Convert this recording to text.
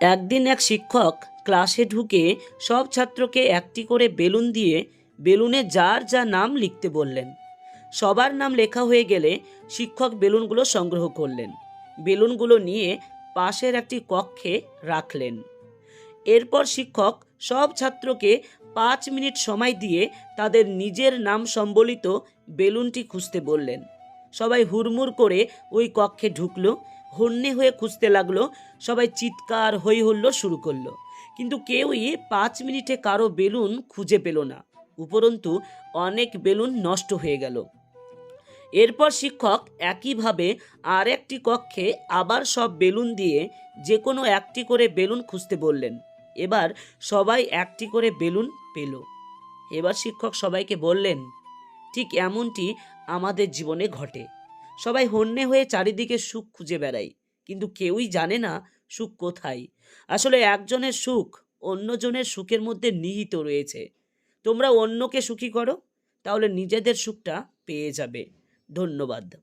একদিন এক শিক্ষক ক্লাসে ঢুকে সব ছাত্রকে একটি করে বেলুন দিয়ে বেলুনে যার যা নাম লিখতে বললেন। সবার নাম লেখা হয়ে গেলে শিক্ষক বেলুনগুলো সংগ্রহ করলেন। বেলুনগুলো নিয়ে পাশের একটি কক্ষে রাখলেন। এরপর শিক্ষক সব ছাত্রকে পাঁচ মিনিট সময় দিয়ে তাদের নিজের নাম সম্বলিত বেলুনটি খুঁজতে বললেন। সবাই হুড়মুড় করে ওই কক্ষে ঢুকলো। হন্যে হয়ে খুঁজতে লাগল, সবাই চিৎকার হই হুল্লো শুরু করল। কিন্তু কেউই পাঁচ মিনিটে কারও বেলুন খুঁজে পেল না। উপরন্তু, অনেক বেলুন নষ্ট হয়ে গেল। এরপর শিক্ষক একইভাবে আর একটি কক্ষে আবার সব বেলুন দিয়ে যে কোনো একটি করে বেলুন খুঁজতে বললেন। এবার সবাই একটি করে বেলুন পেল। এবার শিক্ষক সবাইকে বললেন, ঠিক এমনটি আমাদের জীবনে ঘটে। সবাই হন্যে হয়ে চারিদিকে সুখ খুঁজে বেড়ায়। কিন্তু কেউই জানে না সুখ কোথায়। আসলে একজনের সুখ অন্যজনের সুখের মধ্যে নিহিত রয়েছে। তোমরা অন্যকে সুখী করো, তাহলে নিজেদের সুখটা পেয়ে যাবে। ধন্যবাদ।